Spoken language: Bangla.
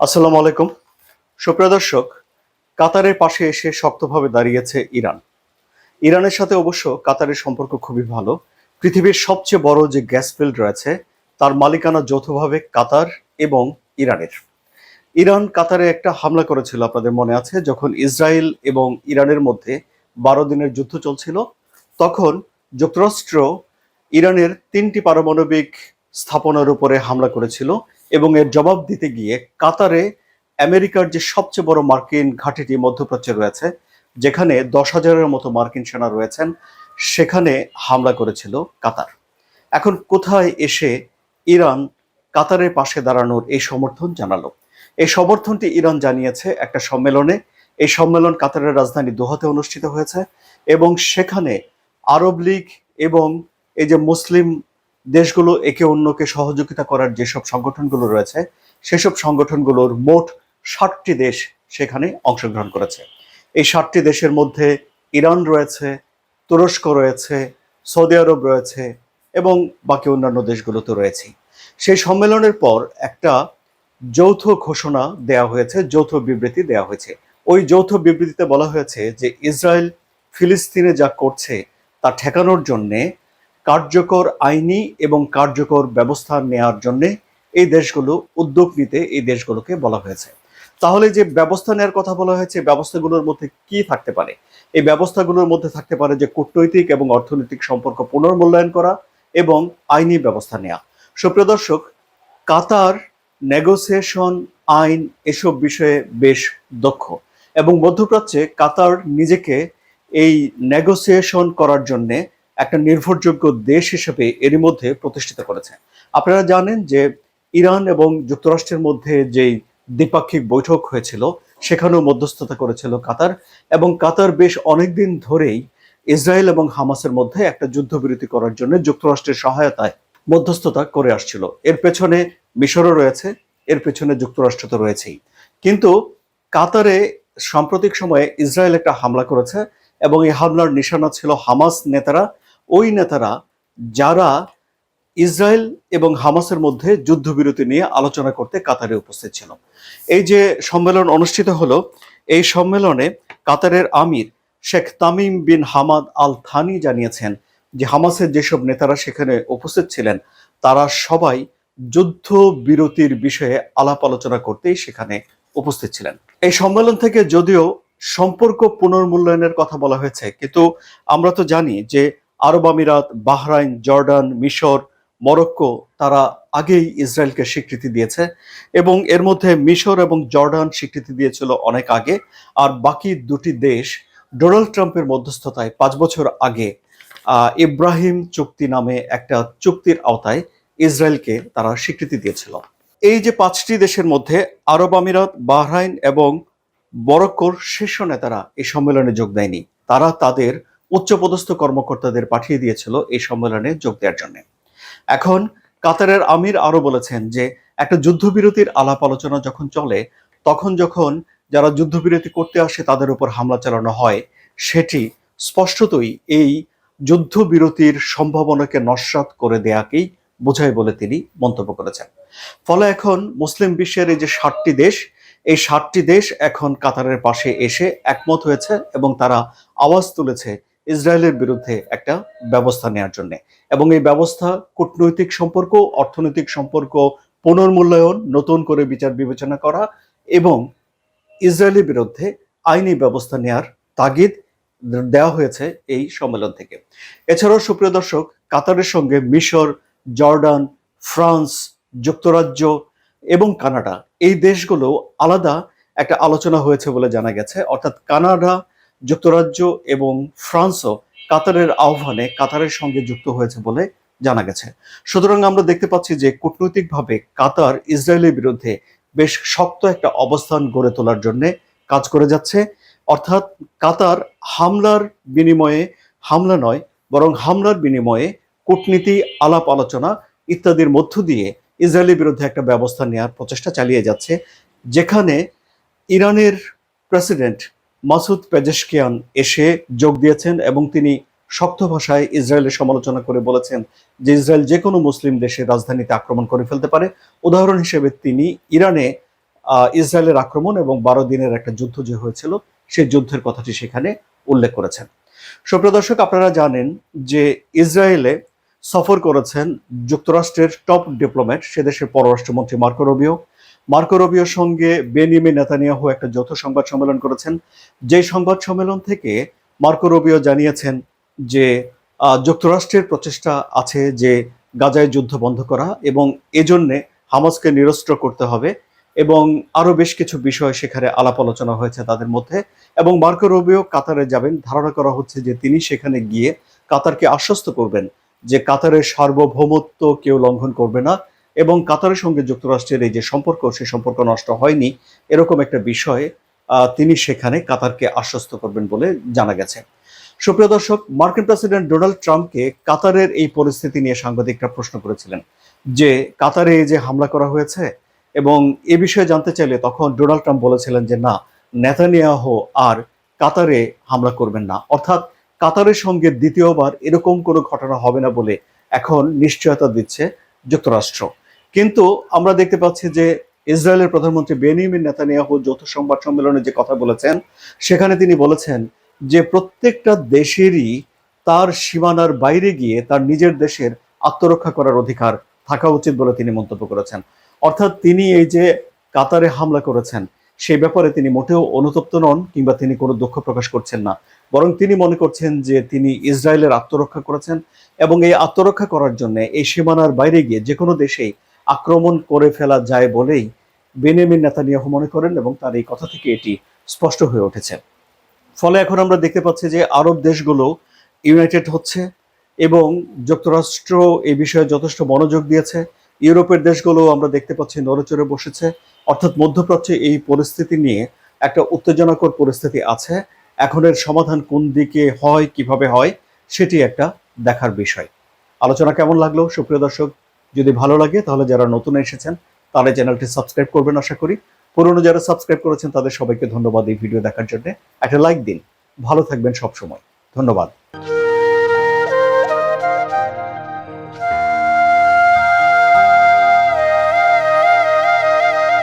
আসসালামু আলাইকুম। সুপ্রিয় দর্শক, কাতারের পাশে এসে শক্তভাবে দাঁড়িয়েছে ইরান। ইরানের সাথে অবশ্য কাতারের সম্পর্ক খুবই ভালো। পৃথিবীর সবচেয়ে বড় যে গ্যাস ফিল্ড রয়েছে, তার মালিকানা যৌথভাবে কাতার এবং ইরানের। ইরান কাতারে একটা হামলা করেছিল, আপনাদের মনে আছে? যখন ইসরায়েল এবং ইরানের মধ্যে বারো দিনের যুদ্ধ চলছিল, তখন যুক্তরাষ্ট্র ইরানের তিনটি পারমাণবিক স্থাপনার উপরে হামলা করেছিল। এবং এর জবাব দিতে গিয়ে কাতারে আমেরিকার যে সবচেয়ে বড় মার্কিন ঘাঁটিটি মধ্যপ্রাচ্যে রয়েছে, যেখানে দশ হাজারের মতো মার্কিন সেনা রয়েছেন, সেখানে হামলা করেছিল কাতার। এখন কোথায় এসে ইরান কাতারের পাশে দাঁড়ানোর এই সমর্থন জানালো? এই সমর্থনটি ইরান জানিয়েছে একটা সম্মেলনে। এই সম্মেলন কাতারের রাজধানী দোহাতে অনুষ্ঠিত হয়েছে এবং সেখানে আরব লীগ এবং এই যে মুসলিম দেশগুলো একে অন্যকে সহযোগিতা করার যেসব সংগঠনগুলো রয়েছে, সেসব সংগঠনগুলোর মোট ষাটটি দেশ সেখানে অংশগ্রহণ করেছে। এই ষাটটি দেশের মধ্যে ইরান রয়েছে, তুরস্ক রয়েছে, সৌদি আরব রয়েছে এবং বাকি অন্যান্য দেশগুলো তো সেই সম্মেলনের পর একটা যৌথ ঘোষণা দেয়া হয়েছে, যৌথ বিবৃতি দেয়া হয়েছে। ওই যৌথ বিবৃতিতে বলা হয়েছে যে ইসরায়েল ফিলিস্তিনে যা করছে তা ঠেকানোর জন্যে কার্যকর আইনি এবং কার্যকর ব্যবস্থা নেওয়ার জন্যে এই দেশগুলো উদ্যোগ নিতে এই দেশগুলোকে বলা হয়েছে। তাহলে যে ব্যবস্থা নেওয়ার কথা বলা হয়েছে ব্যবস্থাগুলোর মধ্যে কি থাকতে পারে? এই ব্যবস্থাগুলোর মধ্যে থাকতে পারে যে কূটনৈতিক এবং অর্থনৈতিক সম্পর্ক পুনর্মূল্যায়ন করা এবং আইনি ব্যবস্থা নেওয়া সুপ্রিয় দর্শক, কাতার নেগোসিয়েশন আইন এসব বিষয়ে বেশ দক্ষ এবং মধ্যপ্রাচ্যে কাতার নিজেকে এই নেগোসিয়েশন করার জন্যে একটা নির্ভরযোগ্য দেশ হিসেবে এরই মধ্যে প্রতিষ্ঠিত করেছে। আপনারা জানেন যে ইরান এবং যুক্তরাষ্ট্রের মধ্যে যেই দ্বিপাক্ষিক বৈঠক হয়েছিল, সেখানেও মধ্যস্থতা করেছিল কাতার এবং কাতার বেশ অনেকদিন ধরেই ইসরায়েল এবং হামাসের মধ্যে একটা যুদ্ধবিরতি করার জন্য যুক্তরাষ্ট্রের সহায়তায় মধ্যস্থতা করে আসছিল। এর পেছনে মিশরও রয়েছে, এর পেছনে যুক্তরাষ্ট্র তো রয়েছেই। কিন্তু কাতারে সাম্প্রতিক সময়ে ইসরায়েল একটা হামলা করেছে এবং এই হামলার নিশানা ছিল হামাস নেতারা ওই নেতারা যারা ইসরায়েল এবং হামাসের মধ্যে যুদ্ধবিরতি নিয়ে আলোচনা করতে কাতারে উপস্থিত ছিল। এই যে সম্মেলন অনুষ্ঠিত হলো, এই সম্মেলনে কাতারের আমির Sheikh Tamim bin Hamad Al Thani জানিয়েছেন যে হামাসের যেসব নেতারা সেখানে উপস্থিত ছিলেন, তারা সবাই যুদ্ধ বিরতির বিষয়ে আলাপ আলোচনা করতেই সেখানে উপস্থিত ছিলেন। এই সম্মেলন থেকে যদিও সম্পর্ক পুনর্মূল্যায়নের কথা বলা হয়েছে, কিন্তু আমরা তো জানি যে আরব আমিরাত, বাহরাইন, জর্ডান, মিশর, মরক্কো তারা আগেই ইসরায়েলকে স্বীকৃতি দিয়েছে এবং এর মধ্যে মিশর এবং জর্ডান স্বীকৃতি দিয়েছিল অনেক আগে। আর বাকি দুটি দেশ ডোনাল্ড ট্রাম্পের মধ্যস্থতায় পাঁচ বছর আগে ইব্রাহিম চুক্তি নামে একটা চুক্তির আওতায় ইসরায়েলকে তারা স্বীকৃতি দিয়েছিল। এই যে পাঁচটি দেশের মধ্যে আরব আমিরাত, বাহরাইন এবং মরক্কোর শীর্ষ নেতারা এই সম্মেলনে যোগ দেয়নি। তারা তাদের উচ্চপদস্থ কর্মকর্তাদের পাঠিয়ে দিয়েছিল এই সম্মেলনে যোগ দেওয়ার জন্য। এখন কাতারের আমির আরও বলেছেন যে, একটা যুদ্ধবিরতির আলাপ আলোচনা যখন চলে, তখন যখন যারা যুদ্ধবিরতি করতে আসে তাদের উপর হামলা চালানো হয়, সেটি স্পষ্টতই এই যুদ্ধবিরতির সম্ভাবনাকে নস্বাত করে দেয়াকেই বোঝায় বলে তিনি মন্তব্য করেছেন। ফলে এখন মুসলিম বিশ্বের এই যে ষাটটি দেশ, এই ষাটটি দেশ এখন কাতারের পাশে এসে একমত হয়েছে এবং তারা আওয়াজ তুলেছে ইসরায়েলের বিরুদ্ধে একটা ব্যবস্থা নেওয়ার জন্য। এবং এই ব্যবস্থা কূটনৈতিক সম্পর্ক, অর্থনৈতিক সম্পর্ক, পুনর্মূল্যায়ন, নতুন করে বিচার বিবেচনা করা এবং ইসরায়েলের বিরুদ্ধে আইনি ব্যবস্থা নেওয়ার তাগিদ দেওয়া হয়েছে এই সম্মেলন থেকে। এছাড়াও সুপ্রিয় দর্শক, কাতারের সঙ্গে মিশর, জর্ডান, ফ্রান্স, যুক্তরাজ্য এবং কানাডা এই দেশগুলো আলাদা একটা আলোচনা হয়েছে বলে জানা গেছে। অর্থাৎ কানাডা যুক্তরাজ্য এবং ফ্রান্সও কাতারের আহ্বানে কাতারের সঙ্গে যুক্ত হয়েছে বলে জানা গেছে। সুতরাং আমরা দেখতে পাচ্ছি যে কূটনৈতিকভাবে কাতার ইসরায়েলের বিরুদ্ধে বেশ শক্ত একটা অবস্থান গড়ে তোলার জন্য কাজ করে যাচ্ছে। অর্থাৎ কাতার হামলার বিনিময়ে, হামলা নয়, বরং হামলার বিনিময়ে কূটনীতি, আলাপ আলোচনা ইত্যাদির মধ্য দিয়ে ইসরায়েলের বিরুদ্ধে একটা ব্যবস্থা নেওয়ার প্রচেষ্টা চালিয়ে যাচ্ছে। যেখানে ইরানের প্রেসিডেন্ট মাসুদ পেজেশকিয়ান এসে যোগ দিয়েছেন এবং তিনি শক্ত ভাষায় ইসরায়েলের সমালোচনা করে বলেছেন যে ইসরায়েল যে কোনো মুসলিম দেশের রাজধানীতে আক্রমণ করে ফেলতে পারে। উদাহরণ হিসেবে তিনি ইরানে ইসরায়েলের আক্রমণ এবং বারো দিনের একটা যুদ্ধ যে হয়েছিল সেই যুদ্ধের কথাটি সেখানে উল্লেখ করেছেন। সুপ্রিয় দর্শক, আপনারা জানেন যে ইসরায়েলে সফর করেছেন যুক্তরাষ্ট্রের টপ ডিপ্লোম্যাট সে দেশের পররাষ্ট্রমন্ত্রী মার্কো রবিও। মার্কো রবিওর সঙ্গে বেনিয়ামি নেতানিয়াহু একটা যৌথ সংবাদ সম্মেলন করেছেন। যেই সংবাদ সম্মেলন থেকে মার্কো রবিও জানিয়েছেন যে যুক্তরাষ্ট্রের প্রচেষ্টা আছে যে গাজায় যুদ্ধ বন্ধ করা এবং এজন্যে হামাসকে নিরস্ত্র করতে হবে এবং আরও বেশ কিছু বিষয় সেখানে আলাপ আলোচনা হয়েছে তাদের মধ্যে এবং মার্কো রবিও কাতারে যাবেন। ধারণা করা হচ্ছে যে তিনি সেখানে গিয়ে কাতারকে আশ্বস্ত করবেন যে কাতারের সার্বভৌমত্ব কেউ লঙ্ঘন করবে না। এবং কাতারের সঙ্গে যুক্তরাষ্ট্রের এই যে সম্পর্ক সেই সম্পর্ক নষ্ট হয়নি, এরকম একটা বিষয়ে তিনি সেখানে কাতারকে আশ্বস্ত করবেন বলে জানা গেছে। সুপ্রিয় দর্শক, মার্কিন প্রেসিডেন্ট ডোনাল্ড ট্রাম্পকে কাতারের এই পরিস্থিতি নিয়ে সাংবাদিকরা প্রশ্ন করেছিলেন যে, কাতারে যে হামলা করা হয়েছে এবং এ বিষয়ে জানতে চাইলে তখন ডোনাল্ড ট্রাম্প বলেছিলেন যে, না, নেতানিয়াহ আর কাতারে হামলা করবেন না। অর্থাৎ কাতারের সঙ্গে দ্বিতীয়বার এরকম কোনো ঘটনা হবে না বলে এখন নিশ্চয়তা দিচ্ছে যুক্তরাষ্ট্র। কিন্তু আমরা দেখতে পাচ্ছি যে ইসরায়েলের প্রধানমন্ত্রী বেনিয়ামিন নেতানিয়াহু যৌথ সংবাদ সম্মেলনে যে কথা বলেছেন, সেখানে তিনি বলেছেন যে প্রত্যেকটা দেশেরই তার সীমানার বাইরে গিয়ে তার নিজের দেশের আত্মরক্ষা করার অধিকার থাকা উচিত বলে তিনি মন্তব্য করেছেন। অর্থাৎ তিনি এই যে কাতারে হামলা করেছেন, সেই ব্যাপারে তিনি মোটেও অনুতপ্ত নন কিংবা তিনি কোনো দুঃখ প্রকাশ করছেন না। বরং তিনি মনে করছেন যে তিনি ইসরায়েলের আত্মরক্ষা করেছেন এবং এই আত্মরক্ষা করার জন্য এই সীমানার বাইরে গিয়ে যে কোনো দেশেই আক্রমণ করে ফেলা যায় বলেই বেনিয়ামিন নেতানিয়াহু মনে করেন এবং তার এই কথা থেকে এটি স্পষ্ট হয়ে উঠেছে। ফলে এখন আমরা দেখতে পাচ্ছি যে আরব দেশগুলো ইউনাইটেড হচ্ছে এবং যুক্তরাষ্ট্র এই বিষয়ে যথেষ্ট মনোযোগ দিয়েছে। ইউরোপের দেশগুলো আমরা দেখতে পাচ্ছি নড়েচড়ে বসেছে। অর্থাৎ মধ্যপ্রাচ্যে এই পরিস্থিতি নিয়ে একটা উত্তেজনাকর পরিস্থিতি আছে। এখন এর সমাধান কোন দিকে হয়, কীভাবে হয়, সেটি একটা দেখার বিষয়। আলোচনা কেমন লাগল? সুপ্রিয় দর্শক যদি ভালো লাগে, তাহলে যারা নতুন এসেছেন, তারা চ্যানেলটি সাবস্ক্রাইব করবেন আশা করি। পুরনো যারা সাবস্ক্রাইব করেছেন, তাদের সবাইকে ধন্যবাদ এই ভিডিও দেখার জন্য। একটা লাইক দিন। ভালো থাকবেন সবসময়। ধন্যবাদ।